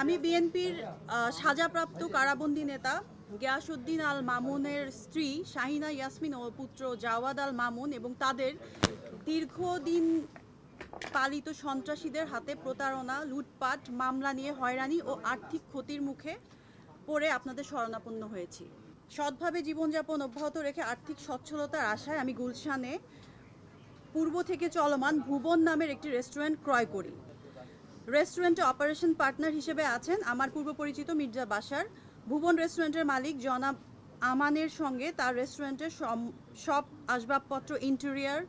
আমি বিএনপির সাজাপ্রাপ্ত কারাবন্দী নেতা গিয়াসউদ্দিন আল মামুনের স্ত্রী শাহিনা ইয়াসমিন ও পুত্র জাওয়াদ আল মামুন এবং তাদের দীর্ঘদিন পালিত সন্ত্রাসীদের হাতে প্রতারণা, লুটপাট, মামলা নিয়ে হয়রানি ও আর্থিক ক্ষতির মুখে পড়ে আপনাদের শরণাপন্ন হয়েছি। সৎভাবে জীবনযাপন অব্যাহত রেখে আর্থিক সচ্ছলতার আশায় আমি গুলশানে পূর্ব থেকে চলমান ভুবন নামের একটি রেস্টুরেন্ট ক্রয় করি। রেস্টুরেন্টে অপারেশন পার্টনার হিসেবে আছেন আমার পূর্ব পরিচিত মির্জা বাসার ভুবন রেস্টুরেন্টের মালিক জনাব আমানের সঙ্গে তার রেস্টুরেন্টের সব আসবাবপত্র ইন্টেরিয়ার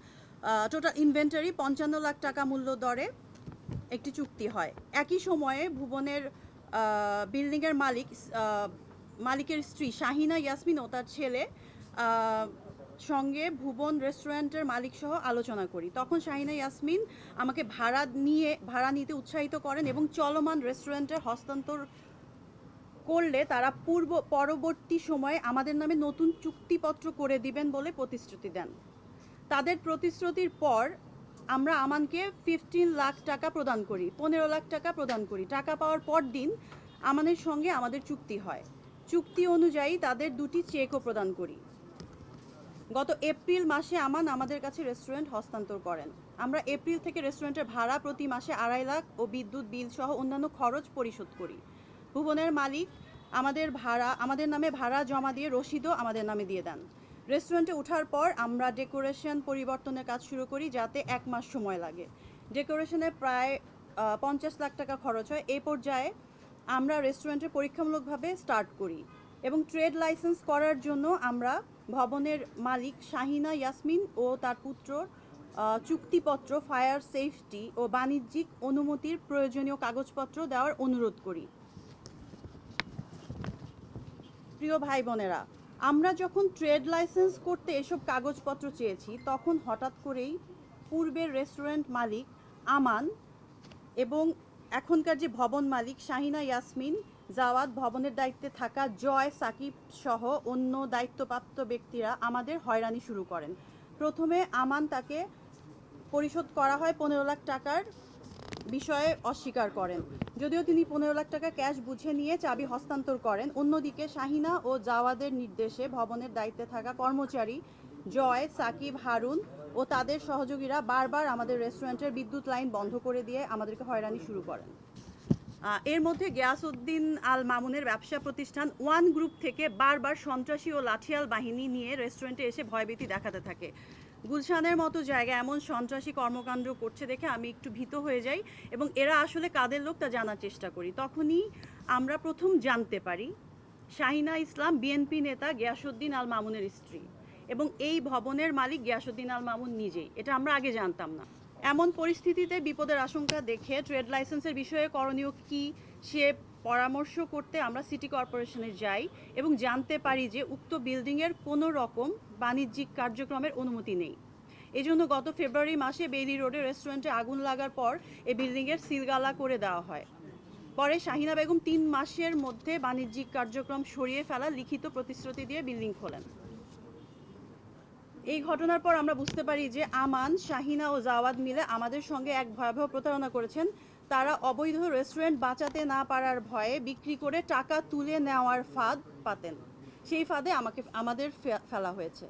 টোটাল ইনভেন্টারি পঞ্চান্ন লাখ টাকা মূল্য দরে একটি চুক্তি হয়। একই সময়ে ভুবনের বিল্ডিংয়ের মালিক মালিকের স্ত্রী শাহিনা ইয়াসমিন ও তার ছেলে সঙ্গে ভুবন রেস্টুরেন্টের মালিক সহ আলোচনা করি। তখন শাহিনা ইয়াসমিন আমাকে ভাড়া নিয়ে, ভাড়া নিতে উৎসাহিত করেন এবং চলমান রেস্টুরেন্টের হস্তান্তর করলে তারা পূর্ব, পরবর্তী সময়ে আমাদের নামে নতুন চুক্তিপত্র করে দিবেন বলে প্রতিশ্রুতি দেন। তাদের প্রতিশ্রুতির পর আমরা আমানকে ফিফটিন লাখ টাকা প্রদান করি, পনেরো লাখ টাকা প্রদান করি। টাকা পাওয়ার পর দিন আমাদের সঙ্গে আমাদের চুক্তি হয়। চুক্তি অনুযায়ী তাদের দুটি চেকও প্রদান করি। গত এপ্রিল মাসে আমান আমাদের কাছে রেস্টুরেন্ট হস্তান্তর করেন। আমরা এপ্রিল থেকে রেস্টুরেন্টের ভাড়া প্রতি মাসে আড়াই লাখ ও বিদ্যুৎ বিল সহ অন্যান্য খরচ পরিশোধ করি। ভুবনের মালিক আমাদের ভাড়া, আমাদের নামে ভাড়া জমা দিয়ে রসিদও আমাদের নামে দিয়ে দেন। রেস্টুরেন্টে ওঠার পর আমরা ডেকোরেশন পরিবর্তনের কাজ শুরু করি যাতে এক মাস সময় লাগে। ডেকোরেশনে প্রায় পঞ্চাশ লাখ টাকা খরচ হয়। এই পর্যায়ে আমরা রেস্টুরেন্টে পরীক্ষামূলকভাবে স্টার্ট করি। এবং ট্রেড লাইসেন্স করার জন্য আমরা ভবনের মালিক শাহিনা ইয়াসমিন ও তার পুত্র চুক্তিপত্র, ফায়ার সেফটি ও বাণিজ্যিক অনুমতির প্রয়োজনীয় কাগজপত্র দেওয়ার অনুরোধ করি। প্রিয় ভাই বোনেরা আমরা যখন ট্রেড লাইসেন্স করতে এসব কাগজপত্র চেয়েছি, তখন হঠাৎ করেই পূর্বের রেস্টুরেন্ট মালিক আমান এবং এখনকার যে ভবন মালিক শাহিনা ইয়াসমিন জাওয়াদ ভবনের দায়িত্বে থাকা জয় সাকিব সহ অন্য দায়িত্বপ্রাপ্ত ব্যক্তিরা আমাদের হয়রানি শুরু করেন। প্রথমে আমান তাকে পরিশোধ করা হয় পনেরো লাখ টাকার বিষয়ে অস্বীকার করেন। যদিও তিনি পনেরো লাখ টাকা ক্যাশ বুঝে নিয়ে চাবি হস্তান্তর করেন। অন্যদিকে শাহিনা ও জাওয়াদের নির্দেশে ভবনের দায়িত্বে থাকা কর্মচারী জয়, সাকিব, হারুন ও তাদের সহযোগীরা বারবার আমাদের রেস্টুরেন্টের বিদ্যুৎ লাইন বন্ধ করে দিয়ে আমাদেরকে হয়রানি শুরু করেন। এর মধ্যে গিয়াসউদ্দিন আল মামুনের ব্যবসা প্রতিষ্ঠান ওয়ান গ্রুপ থেকে বারবার সন্ত্রাসী ও লাঠিয়াল বাহিনী নিয়ে রেস্টুরেন্টে এসে ভয়ভীতি দেখাতে থাকে। গুলশানের মতো জায়গায় এমন সন্ত্রাসী কর্মকাণ্ড করছে দেখে আমি একটু ভীত হয়ে যাই এবং এরা আসলে কাদের লোক তা জানার চেষ্টা করি। তখনই আমরা প্রথম জানতে পারি, শাহিনা ইসলাম, বিএনপি নেতা গিয়াসউদ্দিন আল মামুনের স্ত্রী এবং এই ভবনের মালিক গিয়াসউদ্দিন আল মামুন নিজেই। এটা আমরা আগে জানতাম না। এমন পরিস্থিতিতে বিপদের আশঙ্কা দেখে ট্রেড লাইসেন্সের বিষয়ে করণীয় কি সে পরামর্শ করতে আমরা সিটি কর্পোরেশনে যাই এবং জানতে পারি যে উক্ত বিল্ডিংয়ের কোনো রকম বাণিজ্যিক কার্যক্রমের অনুমতি নেই। এজন্য গত ফেব্রুয়ারি মাসে বেইলি রোডে রেস্টুরেন্টে আগুন লাগার পর এই বিল্ডিংয়ের সিলগালা করে দেওয়া হয়। পরে শাহিনা বেগম তিন মাসের মধ্যে বাণিজ্যিক কার্যক্রম সরিয়ে ফেলা লিখিত প্রতিশ্রুতি দিয়ে বিল্ডিং খোলেন। এই ঘটনার পর আমরা বুঝতে পারি যে আমান, শাহিনা ও জাওয়াদ মিলে আমাদের সঙ্গে এক ভয়াবহ প্রতারণা করেছেন। তারা অবৈধ রেস্টুরেন্ট বাঁচাতে না পারার ভয়ে বিক্রি করে টাকা তুলে নেওয়ার ফাঁদ পাতেন। সেই ফাঁদে আমাকে, আমাদের ফেলা হয়েছে।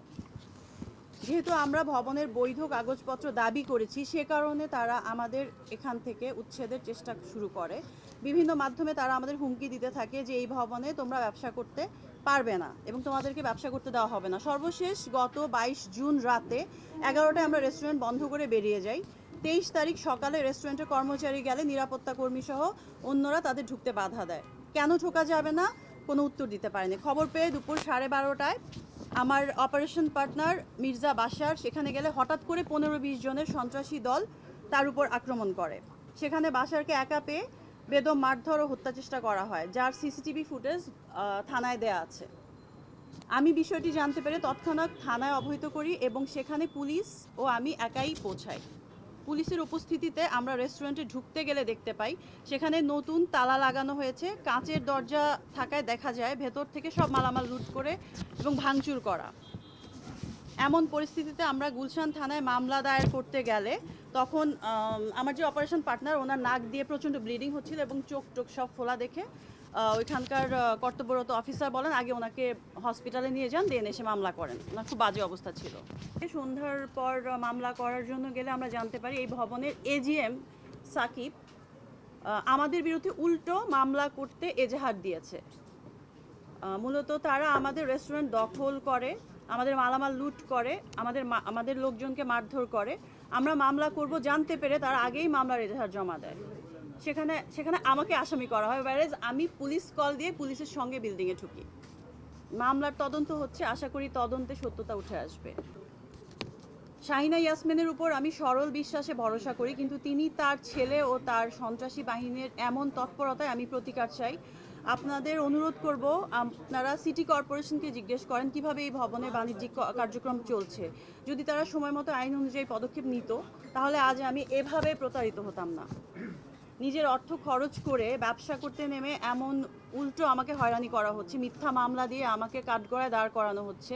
যেহেতু আমরা ভবনের বৈধ কাগজপত্র দাবি করেছি, সে কারণে তারা আমাদের এখান থেকে উচ্ছেদের চেষ্টা শুরু করে। বিভিন্ন মাধ্যমে তারা আমাদের হুমকি দিতে থাকে যে, এই ভবনে তোমরা ব্যবসা করতে পারবে না এবং তোমাদেরকে ব্যবসা করতে দেওয়া হবে না। সর্বশেষ গত বাইশ জুন রাতে এগারোটায় আমরা রেস্টুরেন্ট বন্ধ করে বেরিয়ে যাই। তেইশ তারিখ সকালে রেস্টুরেন্টের কর্মচারী গেলে নিরাপত্তা কর্মী সহ অন্যরা তাদের ঢুকতে বাধা দেয়। কেন ঢোকা যাবে না? কোনো উত্তর দিতে পারেনি। খবর পেয়ে দুপুর সাড়ে বারোটায় আমার অপারেশন পার্টনার মির্জা বাসার সেখানে গেলে হঠাৎ করে পনেরো বিশ জনের সন্ত্রাসী দল তার উপর আক্রমণ করে। সেখানে বাসারকে একা পেয়ে বেদম মারধর ও হত্যা চেষ্টা করা হয়, যার সিসিটিভি ফুটেজ থানায় দেয়া আছে। আমি বিষয়টি জানতে পেরে তৎক্ষণাৎ থানায় অবহিত করি এবং সেখানে পুলিশ ও আমি একাই পৌঁছাই। পুলিশের উপস্থিতিতে আমরা রেস্টুরেন্টে ঢুকতে গেলে দেখতে পাই, সেখানে নতুন তালা লাগানো হয়েছে, কাঁচের দরজা থাকায় দেখা যায় ভেতর থেকে সব মালামাল লুট করে এবং ভাঙচুর করা। এমন পরিস্থিতিতে আমরা গুলশান থানায় মামলা দায়ের করতে গেলে তখন আমার যে অপারেশন পার্টনার ওনার নাক দিয়ে প্রচণ্ড ব্লিডিং হচ্ছিল এবং চোখ টোক সব ফোলা দেখে ওইখানকার কর্তব্যরত অফিসার বলেন, আগে ওনাকে হসপিটালে নিয়ে যান দেন এসে মামলা করেন। ওনার খুব বাজে অবস্থা ছিল। সন্ধ্যার পর মামলা করার জন্য গেলে আমরা জানতে পারি, এই ভবনের এজিএম সাকিব আমাদের বিরুদ্ধে উল্টো মামলা করতে এজাহার দিয়েছে। মূলত তারা আমাদের রেস্টুরেন্ট দখল করে, আমাদের মালামাল লুট করে, আমাদের আমাদের লোকজনকে মারধর করে। আমরা মামলা করব জানতে পেরে তারা আগেই মামলার এজাহার জমা দেয়। সেখানে সেখানে আমাকে আসামি করা হয় ব্যারেজ আমি পুলিশ কল দিয়ে পুলিশের সঙ্গে বিল্ডিংয়ে ঢুকি। মামলার তদন্ত হচ্ছে, আশা করি তদন্তে সত্যতা উঠে আসবে। শাহিনা ইয়াসমিনের উপর আমি সরল বিশ্বাসে ভরসা করি, কিন্তু তিনি তার ছেলে ও তার সন্ত্রাসী বাহিনীর এমন তৎপরতায় আমি প্রতিকার চাই। আপনাদের অনুরোধ করব, আপনারা সিটি কর্পোরেশনকে জিজ্ঞেস করেন কীভাবে এই ভবনে বাণিজ্যিক কার্যক্রম চলছে। যদি তারা সময় মতো আইন অনুযায়ী পদক্ষেপ নিত, তাহলে আজ আমি এভাবে প্রতারিত হতাম না। নিজের অর্থ খরচ করে ব্যবসা করতে নেমে এমন উল্টো আমাকে হয়রানি করা হচ্ছে। মিথ্যা মামলা দিয়ে আমাকে কাঠগড়ায় দাঁড় করানো হচ্ছে।